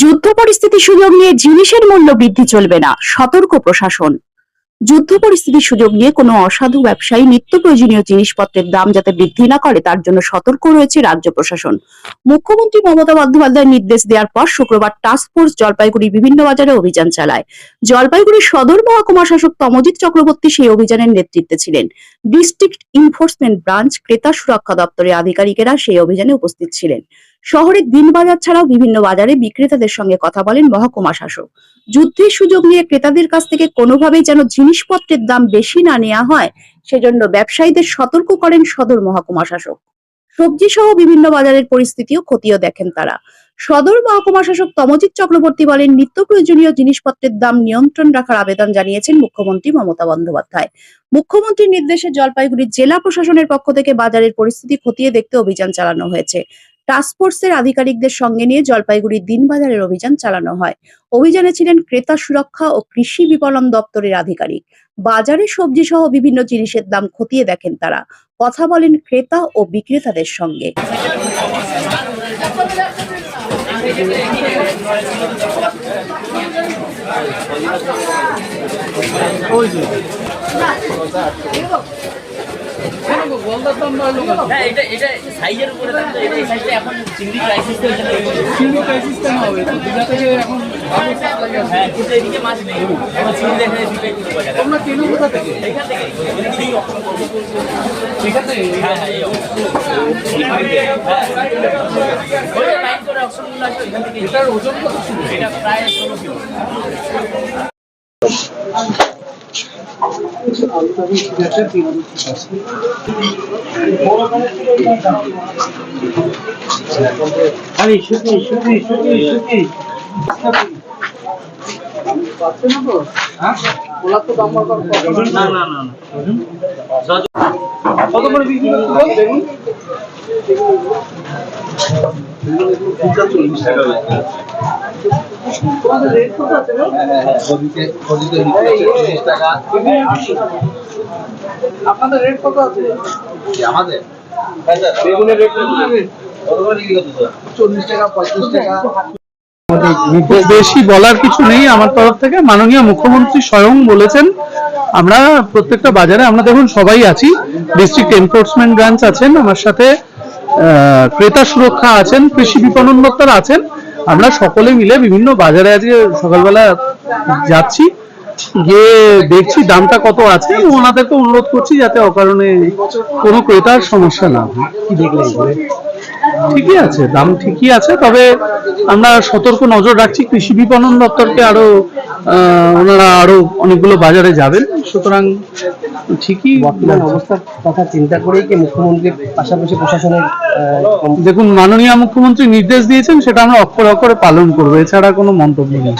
যুদ্ধ পরিস্থিতি সুযোগ নিয়ে জিনিসের মূল্য বৃদ্ধি চলবে না, সতর্ক প্রশাসন। যুদ্ধ পরিস্থিতির সুযোগ নিয়ে কোনো অসাধু ব্যবসায়ী নিত্য প্রয়োজনীয় জিনিসপত্রের দাম যাতে বৃদ্ধি না করে, তার জন্য সতর্ক রয়েছে রাজ্য প্রশাসন। মুখ্যমন্ত্রী মমতা বন্দ্যোপাধ্যায় নির্দেশ দেওয়ার পর শুক্রবার টাস্ক ফোর্স জলপাইগুড়ি বিভিন্ন বাজারে অভিযান চালায়। জলপাইগুড়ির সদর মহকুমা শাসক তমজিৎ চক্রবর্তী সেই অভিযানের নেতৃত্বে ছিলেন। ডিস্ট্রিক্ট ইনফোর্সমেন্ট ব্রাঞ্চ ক্রেতা সুরক্ষা দপ্তরের আধিকারিকেরা সেই অভিযানে উপস্থিত ছিলেন। শহরের দিনবাজার ছাড়াও বিভিন্ন বাজারে বিক্রেতাদের সঙ্গে কথা বলেন মহকুমা শাসক। যুদ্ধের সুযোগ নিয়ে ক্রেতাদের কাছ থেকে কোনোভাবেই যেন জিনিসপত্রের দাম বেশি না নেওয়া হয়, সেজন্য ব্যবসায়ীদের সতর্ক করেন সদর মহকুমা শাসক। সবজি সহ বিভিন্ন বাজারের পরিস্থিতিও খতিয়ে দেখেন তারা। সদর মহকুমা শাসক তমজিৎ চক্রবর্তী বলেন নিত্য প্রয়োজনীয় জিনিসপত্রের দাম নিয়ন্ত্রণ রাখার আবেদন জানিয়েছেন মুখ্যমন্ত্রী মমতা বন্দ্যোপাধ্যায়। মুখ্যমন্ত্রীর নির্দেশে জলপাইগুড়ির জেলা প্রশাসনের পক্ষ থেকে বাজারের পরিস্থিতি খতিয়ে দেখতে অভিযান চালানো হয়েছে। টাস্কফোর্সের আধিকারিকদের সঙ্গে নিয়ে জলপাইগুড়ির দিনবাজারের অভিযান চালানো হয়। অভিযানে ছিলেন ক্রেতা সুরক্ষা ও কৃষি বিপণন দপ্তরের আধিকারিক। বাজারে সবজি সহ বিভিন্ন জিনিসের দাম খতিয়ে দেখেন তারা। কথা বলেন ক্রেতা ও বিক্রেতাদের সঙ্গে। না এটা এটা সাইজের উপরে দাম তো এটা সাইজটা এখন চিংড়ি ক্রাইসিস তো এখানে চিংড়ি ক্রাইসিস কেন হবে? তো থেকে এখন ভালো supply আছে। হ্যাঁ কিন্তু এদিকে মাছ নেই। এখন চিংড়ি দেখে দিবে বাজারে তোমরা কেন কোথা থেকে? এখান থেকে। এদিকেই অপশন করব। এখান থেকে? হ্যাঁ হ্যাঁ এই অপশন হ্যাঁ। ওই লাইন করে অপশনগুলো আছে ওইখান থেকে। এটার ওজন কত ছিল? এটা প্রায় ষোলো কিলো। আরে শুকি শুকি শুকি পাচ্ছে না তো হ্যাঁ ওলার তো দাম কত না না না। না কত করে বিক্রি দেখুন গো? আপনাদের রেট কত আছে? আমাদের? বেগুনের রেট চল্লিশ টাকা পঁয়ত্রিশ টাকা। বেশি বলার কিছু নেই আমার তরফ থেকে। মাননীয় মুখ্যমন্ত্রী স্বয়ং বলেছেন আমরা প্রত্যেকটা বাজারে আমরা দেখুন সবাই আছি। ডিস্ট্রিক্ট এনফোর্সমেন্ট ব্রাঞ্চ আছেন আমার সাথে আহ, ক্রেতা সুরক্ষা আছেন কৃষি বিপণন দপ্তর আছেন। আমরা সকলে মিলে বিভিন্ন বাজারে আজকে সকালবেলা যাচ্ছি। গিয়ে দেখছি দামটা কত আছে। ওনাদেরকে অনুরোধ করছি যাতে অকারণে কোনো ক্রেতার সমস্যা না হয়। কি ঠিকই আছে দাম ঠিকই আছে তবে আমরা সতর্ক নজর রাখছি কৃষি বিপণন দপ্তরকে আরও ওনারা আরও অনেকগুলো বাজারে যাবেন সুতরাং ঠিকই বর্তমান অবস্থার কথা চিন্তা করেই কি মুখ্যমন্ত্রীর পাশাপাশি প্রশাসনের দেখুন মাননীয় মুখ্যমন্ত্রী নির্দেশ দিয়েছেন সেটা আমরা অক্ষরে অক্ষরে পালন করব এছাড়া কোনো মন্তব্য নেই।